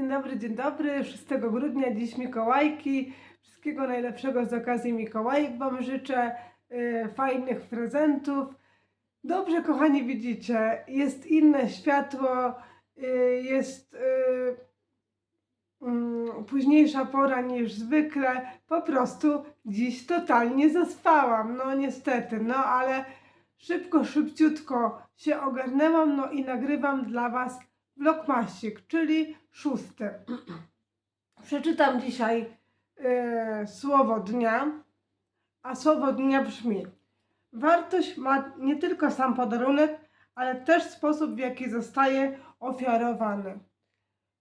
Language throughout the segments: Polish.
Dzień dobry, dzień dobry. 6 grudnia, dziś Mikołajki. Wszystkiego najlepszego z okazji Mikołajek Wam życzę. e, fajnych prezentów. Dobrze, kochani, widzicie, jest inne światło, e, jest e, mm, późniejsza pora niż zwykle. Po prostu dziś totalnie zaspałam. No niestety, no ale szybko, szybciutko się ogarnęłam, no i nagrywam dla Was vlogmasik, czyli szósty. Przeczytam dzisiaj e, słowo dnia, a słowo dnia brzmi Wartość ma nie tylko sam podarunek, ale też sposób, w jaki zostaje ofiarowany.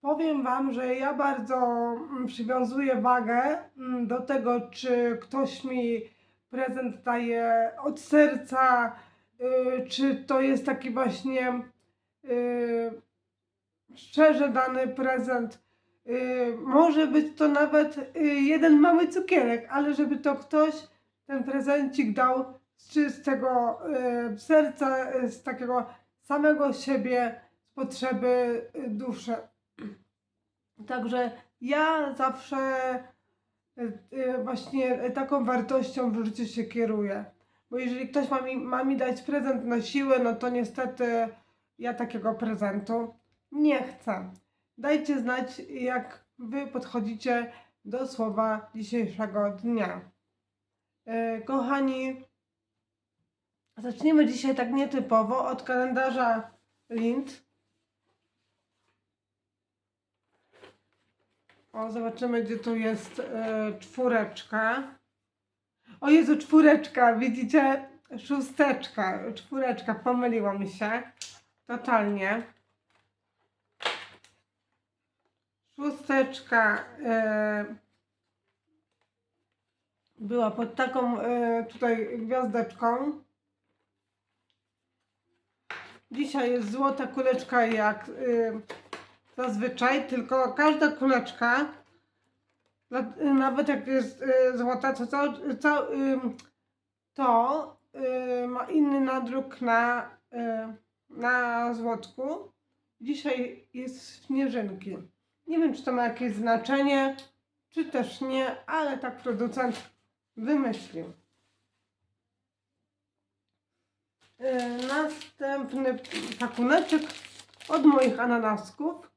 Powiem Wam, że ja bardzo mm, przywiązuję wagę mm, do tego, czy ktoś mi prezent daje od serca, y, czy to jest taki właśnie y, szczerze dany prezent. Y, może być to nawet y, jeden mały cukierek, ale żeby to ktoś ten prezencik dał z czystego y, serca, z takiego samego siebie, z potrzeby duszy. Także ja zawsze właśnie taką wartością w życiu się kieruję. Bo jeżeli ktoś ma mi, ma mi dać prezent na siłę, no to niestety ja takiego prezentu nie chcę. Dajcie znać, jak Wy podchodzicie do słowa dzisiejszego dnia. E, kochani, zaczniemy dzisiaj tak nietypowo od kalendarza Lind. O, zobaczymy, gdzie tu jest e, czwóreczka. O Jezu, czwóreczka, widzicie? Szósteczka, czwóreczka, pomyliło mi się. Totalnie. Szósteczka e, była pod taką e, tutaj gwiazdeczką. Dzisiaj jest złota kuleczka jak e, zazwyczaj, tylko każda kuleczka, e, nawet jak jest e, złota, to, ym, to e, ma inny nadruk na, e, na złotku. Dzisiaj jest śnieżynki. Nie wiem, czy to ma jakieś znaczenie, czy też nie, ale tak producent wymyślił. E, Następny pakuneczek od moich ananasków.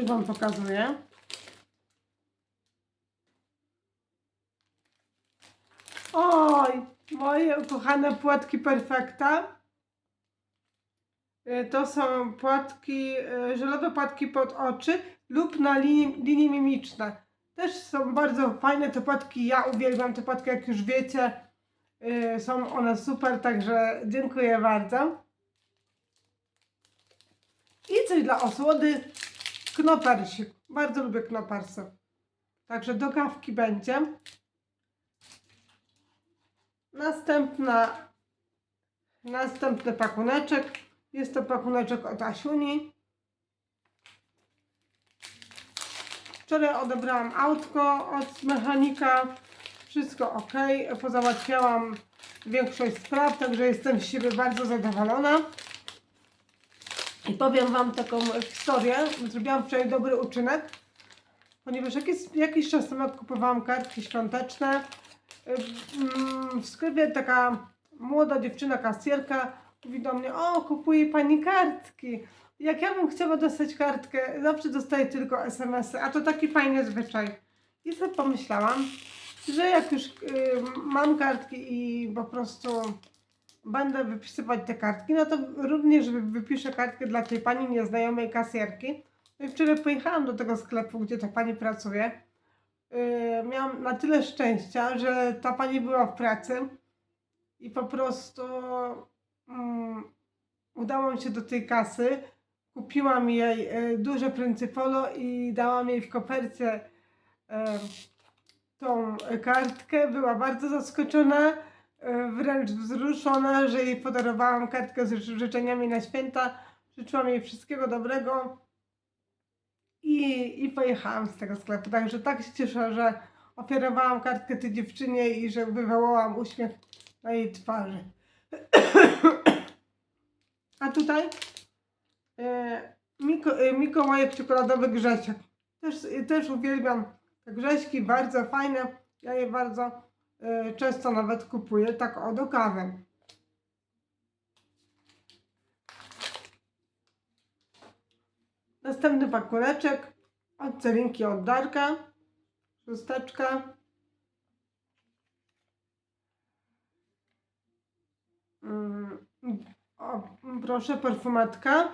Już Wam pokazuję. Oj, moje ukochane płatki Perfekta. Y, To są płatki, y, żelowe płatki pod oczy lub na linii, linii mimiczne. Też są bardzo fajne te płatki. Ja uwielbiam te płatki, jak już wiecie. Y, Są one super, także dziękuję bardzo. I coś dla osłody. Knopersik. Bardzo lubię knopersy. Także do kawki będzie. Następna, następny pakuneczek. Jest to pakuneczek od Asiuni. Wczoraj odebrałam autko od mechanika. Wszystko ok. Pozałatwiałam większość spraw, także jestem z siebie bardzo zadowolona. I powiem Wam taką historię. Zrobiłam wczoraj dobry uczynek, ponieważ jakiś, jakiś czas temu kupowałam kartki świąteczne. W sklepie taka młoda dziewczyna, kasjerka, mówi do mnie: O, kupuje pani kartki. Jak ja bym chciała dostać kartkę, zawsze dostaję tylko SMS-y, a to taki fajny zwyczaj. I sobie pomyślałam, że jak już mam kartki i po prostu będę wypisywać te kartki, no to również wy- wypiszę kartkę dla tej pani nieznajomej kasjerki. No i wczoraj pojechałam do tego sklepu, gdzie ta pani pracuje. Yy, miałam na tyle szczęścia, że ta pani była w pracy i po prostu mm, udało mi się do tej kasy. Kupiłam jej e, duże pryncypolo i dałam jej w kopercie e, tą kartkę. Była bardzo zaskoczona. E, wręcz wzruszona, że jej podarowałam kartkę z ży- życzeniami na święta. Życzyłam jej wszystkiego dobrego i, i pojechałam z tego sklepu. Także tak się cieszę, że ofiarowałam kartkę tej dziewczynie i że wywołałam uśmiech na jej twarzy. A tutaj e, Miko, e, Mikołajek czekoladowy Grzesiek. Też, też uwielbiam te Grześki, bardzo fajne. Ja je bardzo często nawet kupuję, tak o do kawy. Następny pakuleczek od Celinki od Darka. Szósteczka. Mm, O, proszę, perfumatka,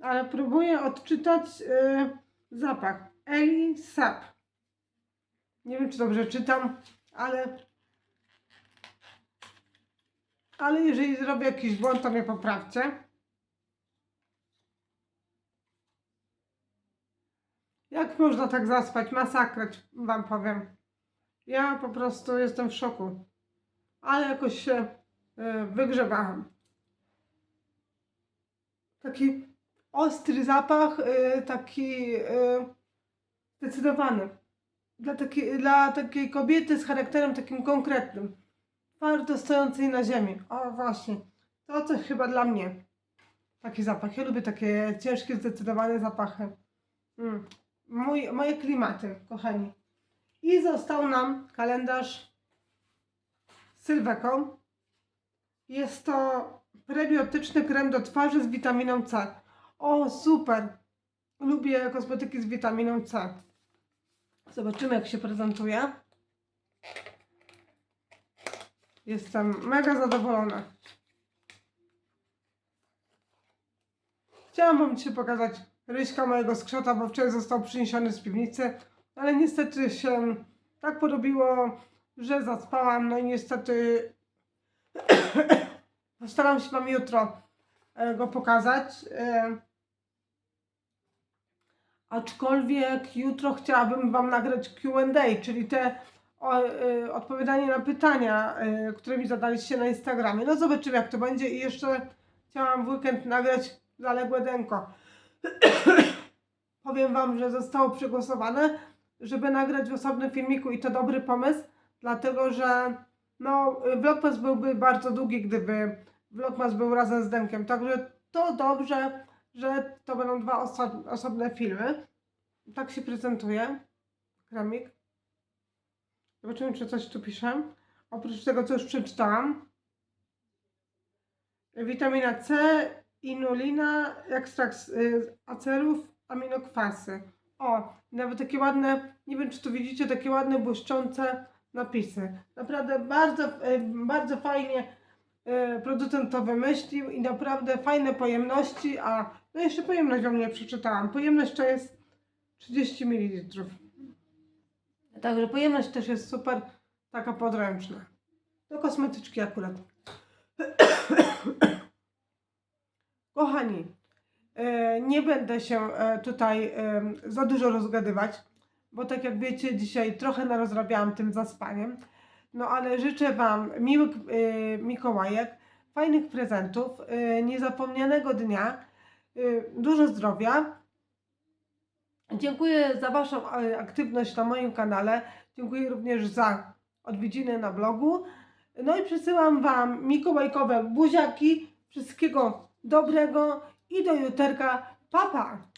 ale próbuję odczytać y, zapach. Eli Sap. Nie wiem, czy dobrze czytam, ale ale jeżeli zrobię jakiś błąd, to mnie poprawcie. Jak można tak zaspać? Masakra, ci- wam powiem. Ja po prostu jestem w szoku. Ale jakoś się y, wygrzebałam. Taki ostry zapach, y, taki y, zdecydowany. Dla, takiej dla takiej kobiety z charakterem takim konkretnym. Twardo stojącej na ziemi. O właśnie. To coś chyba dla mnie. Taki zapach. Ja lubię takie ciężkie, zdecydowane zapachy. Mm. Mój, moje klimaty, kochani. I został nam kalendarz sylweką. Jest to prebiotyczny krem do twarzy z witaminą C. O, super! Lubię kosmetyki z witaminą C. Zobaczymy, jak się prezentuje. Jestem mega zadowolona. Chciałam Wam dzisiaj pokazać ryśka mojego skrzata, bo wczoraj został przyniesiony z piwnicy, ale niestety się tak porobiło, że zaspałam, no i niestety postaram się Wam jutro e, go pokazać. E, Aczkolwiek jutro chciałabym Wam nagrać QA, czyli te o, y, odpowiadanie na pytania, y, które mi zadaliście na Instagramie. No zobaczymy jak to będzie i jeszcze chciałam w weekend nagrać zaległe denko. Powiem Wam, że zostało przegłosowane, żeby nagrać w osobnym filmiku i to dobry pomysł, dlatego że no, vlogmas byłby bardzo długi, gdyby vlogmas był razem z denkiem, także to dobrze, że to będą dwa oso- osobne filmy. Tak się prezentuje kremik. Zobaczymy, czy coś tu piszę. Oprócz tego, co już przeczytałam. Witamina C, inulina, ekstrakt z y, acerów, aminokwasy. O, nawet takie ładne, nie wiem czy tu widzicie, takie ładne, błyszczące napisy. Naprawdę bardzo, y, bardzo fajnie y, producent to wymyślił i naprawdę fajne pojemności, a no jeszcze pojemność wam nie przeczytałam. Pojemność to jest 30 ml. Także pojemność też jest super, taka podręczna. Do kosmetyczki akurat. Kochani, e, nie będę się e, tutaj za dużo rozgadywać, bo tak jak wiecie, dzisiaj trochę narozrabiałam tym zaspaniem. No ale życzę Wam miłych e, Mikołajek, fajnych prezentów, niezapomnianego dnia, dużo zdrowia. Dziękuję za Waszą e, aktywność na moim kanale. Dziękuję również za odwiedziny na blogu. No i przesyłam Wam mikołajkowe buziaki. Wszystkiego dobrego i do juterka. Papa!